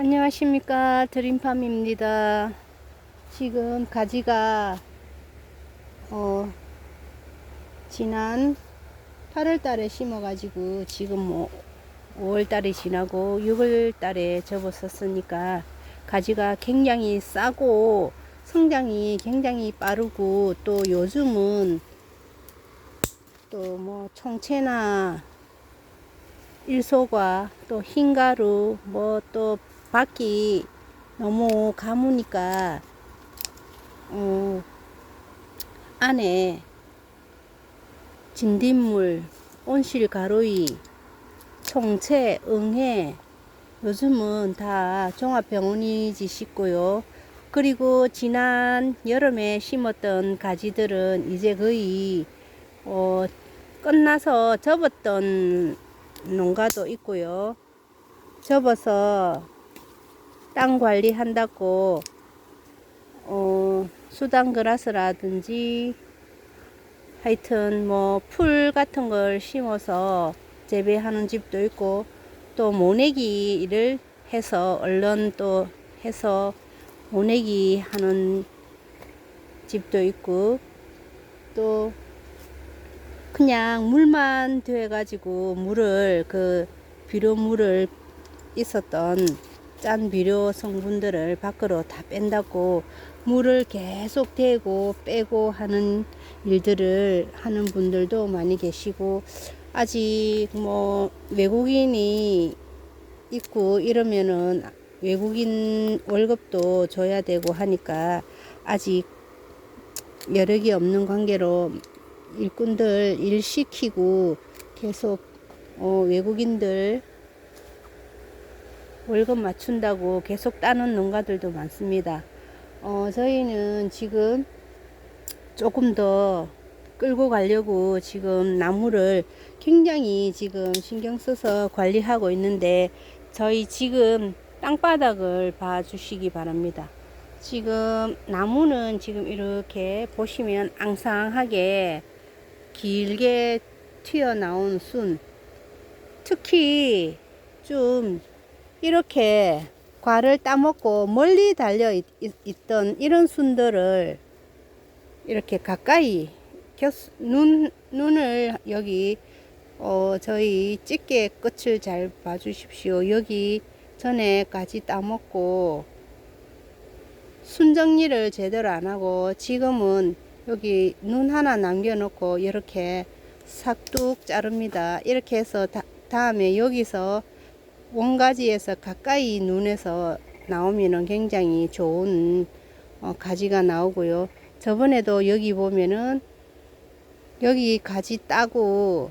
안녕하십니까. 드림팜입니다. 지금 가지가 어 지난 8월 달에 심어 가지고 지금 뭐 5월 달이 지나고 6월 달에 접었었으니까 가지가 굉장히 싸고 성장이 굉장히 빠르고 또 요즘은 또 뭐 청채나 일소과 또 흰가루 뭐 또 밖이 너무 가무니까 어 안에 진딧물, 온실 가루이, 총채, 응애 요즘은 다 종합병원이지 싶고요. 그리고 지난 여름에 심었던 가지들은 이제 거의 어 끝나서 접었던 농가도 있고요. 접어서 땅 관리한다고 어, 수단 그라스라든지 하여튼 뭐 풀 같은 걸 심어서 재배하는 집도 있고 또 모내기를 해서 얼른 또 해서 모내기 하는 집도 있고 또 그냥 물만 돼 가지고 물을 그 비료 물을 있었던 짠 비료 성분들을 밖으로 다 뺀다고 물을 계속 대고 빼고 하는 일들을 하는 분들도 많이 계시고 아직 뭐 외국인이 있고 이러면은 외국인 월급도 줘야 되고 하니까 아직 여력이 없는 관계로 일꾼들 일 시키고 계속 어, 외국인들 월급 맞춘다고 계속 따는 농가들도 많습니다. 어, 저희는 지금 조금 더 끌고 가려고 지금 나무를 굉장히 지금 신경 써서 관리하고 있는데 저희 지금 땅바닥을 봐 주시기 바랍니다. 지금 나무는 지금 이렇게 보시면 앙상하게 길게 튀어나온 순 특히 좀 이렇게 과를 따먹고 멀리 달려 있, 던 이런 순들을 이렇게 가까이 겨, 눈, 눈을 여기 어, 저희 집게 끝을 잘 봐주십시오. 여기 전에까지 따먹고 순 정리를 제대로 안 하고 지금은 여기 눈 하나 남겨놓고 이렇게 싹둑 자릅니다. 이렇게 해서 다, 다음에 여기서 원가지에서 가까이 눈에서 나오면은 굉장히 좋은 어, 가지가 나오고요. 저번에도 여기 보면은 여기 가지 따고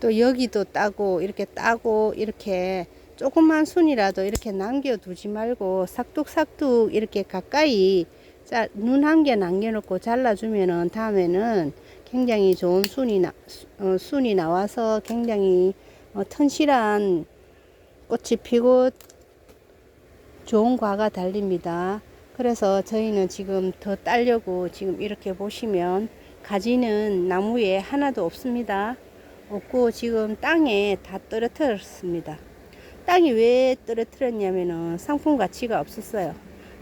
또 여기도 따고 이렇게 따고 이렇게 조그만 순이라도 이렇게 남겨두지 말고 삭둑삭둑 이렇게 가까이 눈 한 개 남겨놓고 잘라주면은 다음에는 굉장히 좋은 순이 나, 어, 순이 나와서 굉장히 어, 튼실한 꽃이 피고 좋은 과가 달립니다. 그래서 저희는 지금 더 따려고 지금 이렇게 보시면 가지는 나무에 하나도 없습니다. 없고 지금 땅에 다 떨어뜨렸습니다. 땅이 왜 떨어뜨렸냐면은 상품 가치가 없었어요.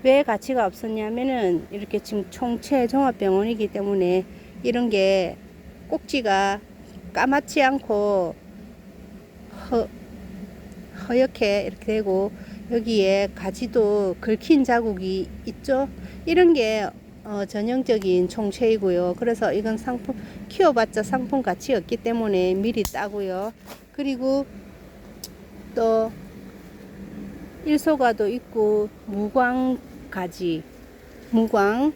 왜 가치가 없었냐면은 이렇게 지금 총체 종합병원이기 때문에 이런 게 꼭지가 까맣지 않고 허, 허옇게 이렇게 되고 여기에 가지도 긁힌 자국이 있죠. 이런 게 어, 전형적인 총체이고요. 그래서 이건 상품 키워봤자 상품 가치 없기 때문에 미리 따고요. 그리고 또 일소가도 있고 무광 가지, 무광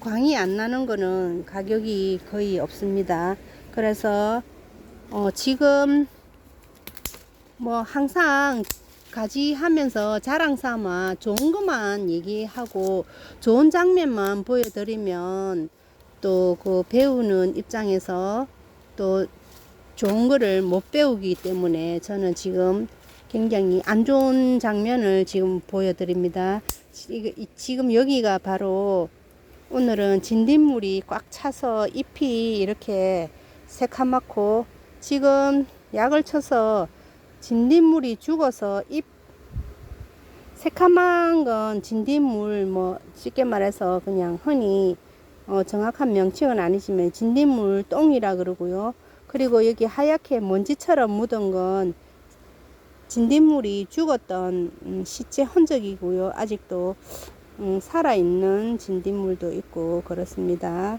광이 안 나는 거는 가격이 거의 없습니다. 그래서 어, 지금 뭐 항상 가지 하면서 자랑 삼아 좋은 것만 얘기하고 좋은 장면만 보여드리면 또 그 배우는 입장에서 또 좋은 거를 못 배우기 때문에 저는 지금 굉장히 안 좋은 장면을 지금 보여드립니다. 지금 여기가 바로 오늘은 진딧물이 꽉 차서 잎이 이렇게 새카맣고 지금 약을 쳐서 진딧물이 죽어서 잎 새카만 건 진딧물 뭐 쉽게 말해서 그냥 흔히 어, 정확한 명칭은 아니지만 진딧물 똥이라 그러고요. 그리고 여기 하얗게 먼지처럼 묻은 건 진딧물이 죽었던 음, 시체 흔적이고요. 아직도 음, 살아있는 진딧물도 있고 그렇습니다.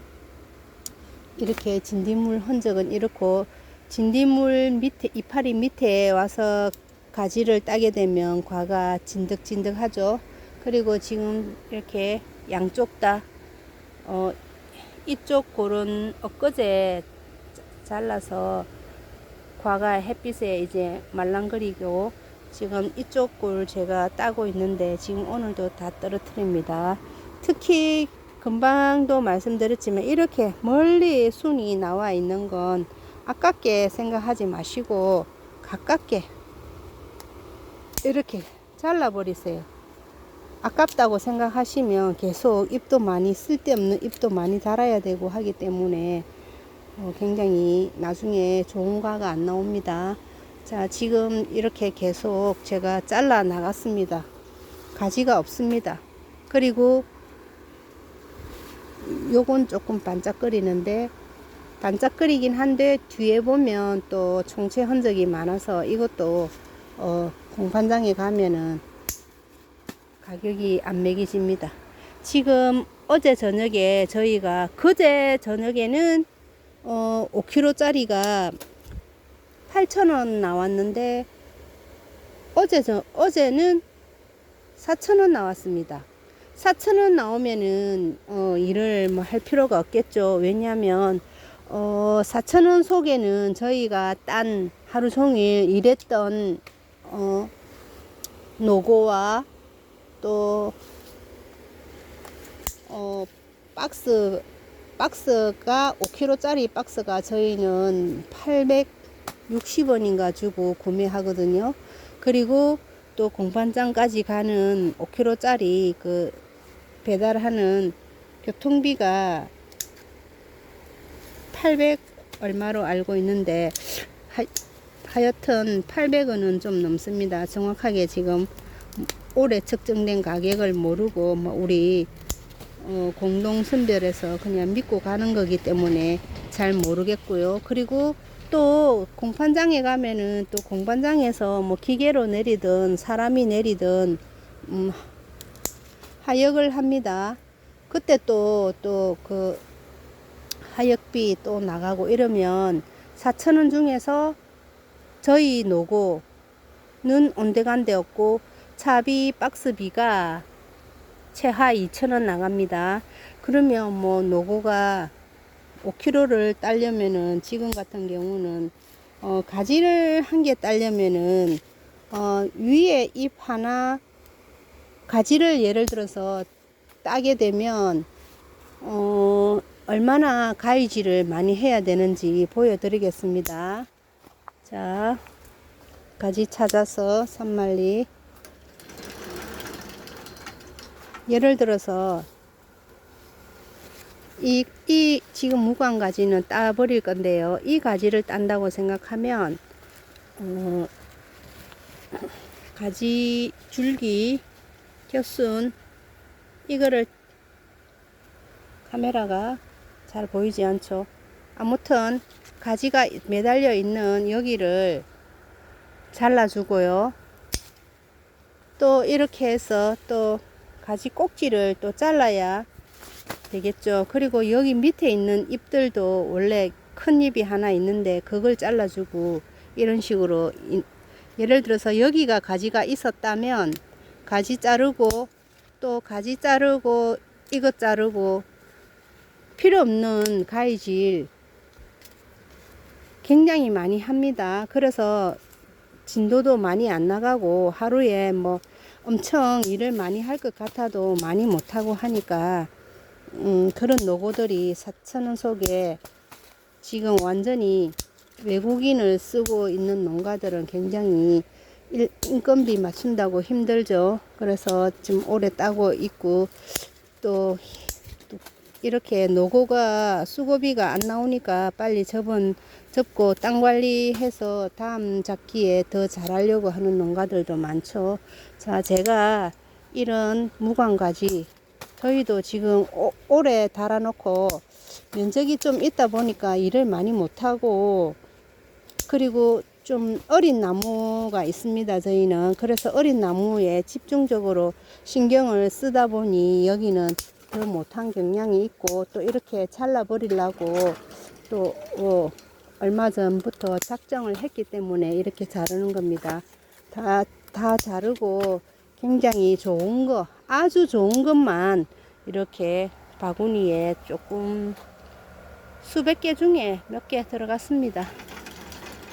이렇게 진딧물 흔적은 이렇고 진딧물 밑에 이파리 밑에 와서 가지를 따게 되면 과가 진득진득하죠. 그리고 지금 이렇게 양쪽 다 어, 이쪽 골은 엊그제 잘라서 과가 햇빛에 이제 말랑거리고 지금 이쪽 골 제가 따고 있는데 지금 오늘도 다 떨어뜨립니다. 특히 금방도 말씀드렸지만 이렇게 멀리 순이 나와 있는 건 아깝게 생각하지 마시고 가깝게 이렇게 잘라버리세요. 아깝다고 생각하시면 계속 잎도 많이 쓸데없는 잎도 많이 달아야 되고 하기 때문에 어, 굉장히 나중에 좋은 과가 안 나옵니다. 자, 지금 이렇게 계속 제가 잘라 나갔습니다. 가지가 없습니다. 그리고 요건 조금 반짝거리는데 반짝거리긴 한데 뒤에 보면 또 총체 흔적이 많아서 이것도 어, 공판장에 가면은 가격이 안 매겨집니다. 지금 어제 저녁에 저희가 그제 저녁에는 어, 5kg짜리가 8,000원 나왔는데 어제 저 어제는 4,000원 나왔습니다. 4,000원 나오면은 어, 일을 뭐 할 필요가 없겠죠. 왜냐하면 어, 4,000원 속에는 저희가 딴 하루 종일 일했던 어, 노고와 또 어, 박스 박스가 5kg짜리 박스가 저희는 860원인가 주고 구매하거든요. 그리고 또 공판장까지 가는 5kg짜리 그 배달하는 교통비가 800 얼마로 알고 있는데 하, 하여튼 800원은 좀 넘습니다. 정확하게 지금 올해 측정된 가격을 모르고 뭐 우리 어, 공동 선별해서 그냥 믿고 가는 거기 때문에 잘 모르겠고요. 그리고 또 공판장에 가면은 또 공판장에서 뭐 기계로 내리든 사람이 내리든 음, 하역을 합니다. 그때 또 또 그 하역비 또 나가고 이러면 4천원 중에서 저희 노고는 온데간데 없고 차비 박스비가 최하 2,000원 나갑니다. 그러면 뭐 노고가 5kg를 따려면은 지금 같은 경우는 어, 가지를 한개 따려면은 어, 위에 잎 하나 가지를 예를 들어서 따게 되면 어, 얼마나 가위질을 많이 해야 되는지 보여드리겠습니다. 자, 가지 찾아서 산말리 예를 들어서 이, 이 지금 무광 가지는 따 버릴 건데요. 이 가지를 딴다고 생각하면 어, 가지 줄기 겹순 이거를 카메라가 잘 보이지 않죠. 아무튼 가지가 매달려 있는 여기를 잘라주고요. 또 이렇게 해서 또 가지 꼭지를 또 잘라야 되겠죠. 그리고 여기 밑에 있는 잎들도 원래 큰 잎이 하나 있는데 그걸 잘라주고 이런 식으로 이- 예를 들어서 여기가 가지가 있었다면 가지 자르고 또 가지 자르고 이것 자르고 필요 없는 가위질 굉장히 많이 합니다. 그래서 진도도 많이 안 나가고 하루에 뭐 엄청 일을 많이 할 것 같아도 많이 못하고 하니까 음, 그런 노고들이 4천원 속에 지금 완전히 외국인을 쓰고 있는 농가들은 굉장히 일, 인건비 맞춘다고 힘들죠. 그래서 지금 오래 따고 있고 또, 또 이렇게 노고가 수고비가 안 나오니까 빨리 접은 접고 땅 관리해서 다음 잡기에 더 잘하려고 하는 농가들도 많죠. 자, 제가 이런 무광가지 저희도 지금 오, 올해 달아놓고 면적이 좀 있다 보니까 일을 많이 못하고 그리고 좀 어린 나무가 있습니다. 저희는 그래서 어린 나무에 집중적으로 신경을 쓰다 보니 여기는 더 못한 경향이 있고 또 이렇게 잘라 버리려고 또 어, 얼마 전부터 작정을 했기 때문에 이렇게 자르는 겁니다. 다, 다 자르고 굉장히 좋은 거, 아주 좋은 것만 이렇게 바구니에 조금 수백 개 중에 몇 개 들어갔습니다.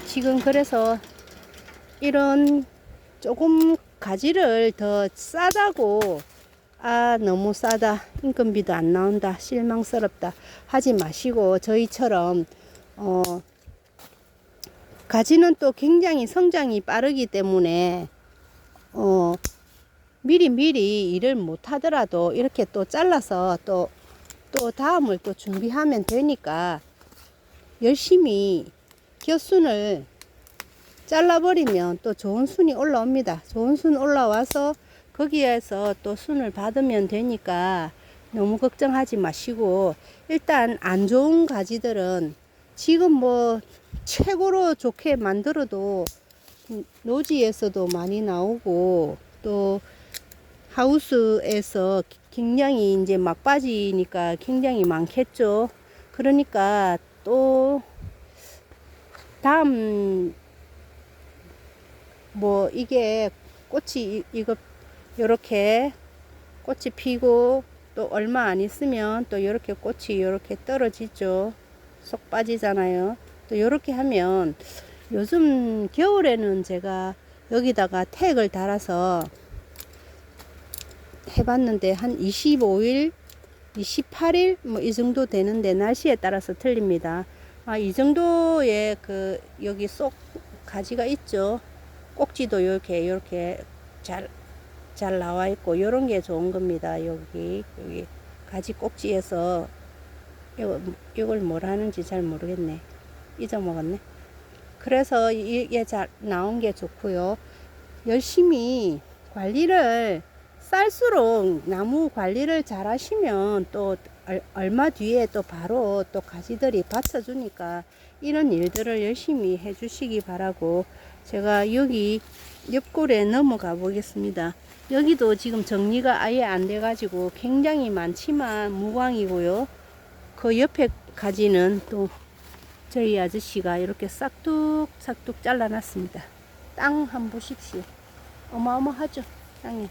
지금 그래서 이런 조금 가지를 더 싸다고 아 너무 싸다. 인건비도 안 나온다. 실망스럽다. 하지 마시고 저희처럼 어 가지는 또 굉장히 성장이 빠르기 때문에 어 미리 미리 일을 못 하더라도 이렇게 또 잘라서 또또 다음을 또 준비하면 되니까 열심히 곁순을 잘라버리면 또 좋은 순이 올라옵니다. 좋은 순 올라와서 거기에서 또 순을 받으면 되니까 너무 걱정하지 마시고 일단 안 좋은 가지들은 지금 뭐 최고로 좋게 만들어도 노지에서도 많이 나오고 또 하우스에서 굉장히 이제 막바지니까 굉장히 많겠죠. 그러니까 또 다음 뭐 이게 꽃이 이- 이거 요렇게 꽃이 피고 또 얼마 안 있으면 또 요렇게 꽃이 요렇게 떨어지죠. 쏙 빠지잖아요. 또 요렇게 하면 요즘 겨울에는 제가 여기다가 택을 달아서 해봤는데 한 25일, 28일 뭐 이 정도 되는데 날씨에 따라서 틀립니다. 아, 이 정도의 그 여기 쏙 가지가 있죠. 꼭지도 이렇게 이렇게 잘 잘 나와 있고 요런 게 좋은 겁니다. 여기 여기 가지 꼭지에서 이거 이걸 뭘 하는지 잘 모르겠네. 잊어먹었네. 그래서 이게 잘 나온 게 좋고요. 열심히 관리를 쌀수록 나무 관리를 잘 하시면 또 얼- 얼마 뒤에 또 바로 또 가지들이 받쳐주니까 이런 일들을 열심히 해주시기 바라고 제가 여기 옆골에 넘어가 보겠습니다. 여기도 지금 정리가 아예 안 돼 가지고 굉장히 많지만 무광이고요. 그 옆에 가지는 또 저희 아저씨가 이렇게 싹둑싹둑 잘라놨습니다. 땅 한번 보십시오. 어마어마하죠, 땅이.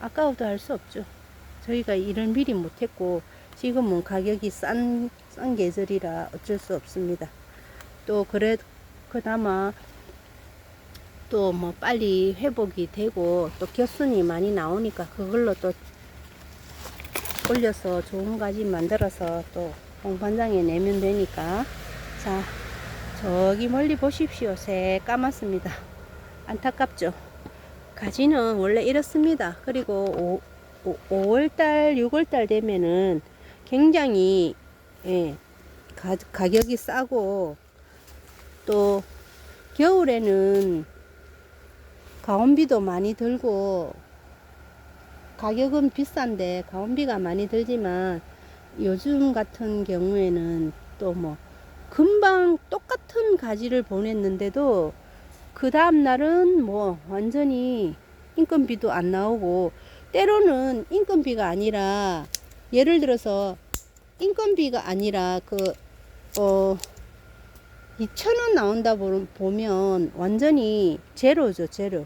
아까워도 할 수 없죠. 저희가 일을 미리 못했고 지금은 가격이 싼, 싼 계절이라 어쩔 수 없습니다. 또 그래 그나마 또 뭐 빨리 회복이 되고 또 겹순이 많이 나오니까 그걸로 또 올려서 좋은 가지 만들어서 또 공판장에 내면 되니까. 자 저기 멀리 보십시오. 새 까맣습니다. 안타깝죠? 가지는 원래 이렇습니다. 그리고 5, 5월달 6월달 되면은 굉장히 예, 가, 가격이 싸고 또 겨울에는 가온비도 많이 들고 가격은 비싼데 가온비가 많이 들지만 요즘 같은 경우에는 또 뭐 금방 똑같은 가지를 보냈는데도 그 다음 날은 뭐 완전히 인건비도 안 나오고 때로는 인건비가 아니라 예를 들어서 인건비가 아니라 그어 2,000원 나온다 보- 보면 완전히 제로죠 제로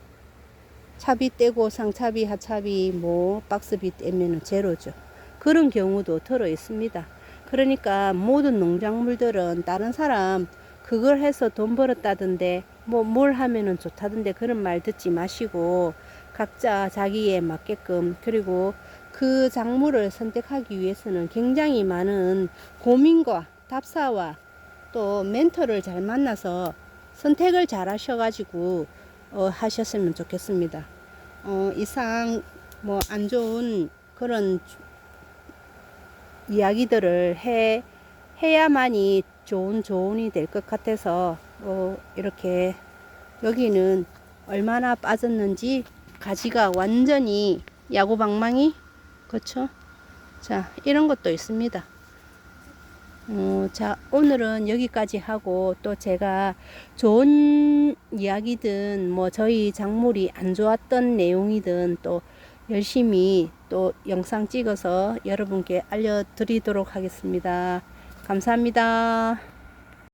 차비 떼고 상차비 하차비 뭐 박스비 떼면은 제로죠. 그런 경우도 들어 있습니다. 그러니까 모든 농작물들은 다른 사람 그걸 해서 돈 벌었다던데 뭐 뭘 하면은 좋다던데 그런 말 듣지 마시고 각자 자기에 맞게끔 그리고 그 작물을 선택하기 위해서는 굉장히 많은 고민과 답사와 또 멘토를 잘 만나서 선택을 잘 하셔가지고 어, 하셨으면 좋겠습니다. 어, 이상 뭐 안 좋은 그런 이야기들을 해 해야만이 좋은 조언이 될 것 같아서 어, 이렇게 여기는 얼마나 빠졌는지 가지가 완전히 야구방망이 그렇죠? 자 이런 것도 있습니다. 어, 자 오늘은 여기까지 하고 또 제가 좋은 이야기든 뭐 저희 작물이 안 좋았던 내용이든 또 열심히 또 영상 찍어서 여러분께 알려드리도록 하겠습니다. 감사합니다.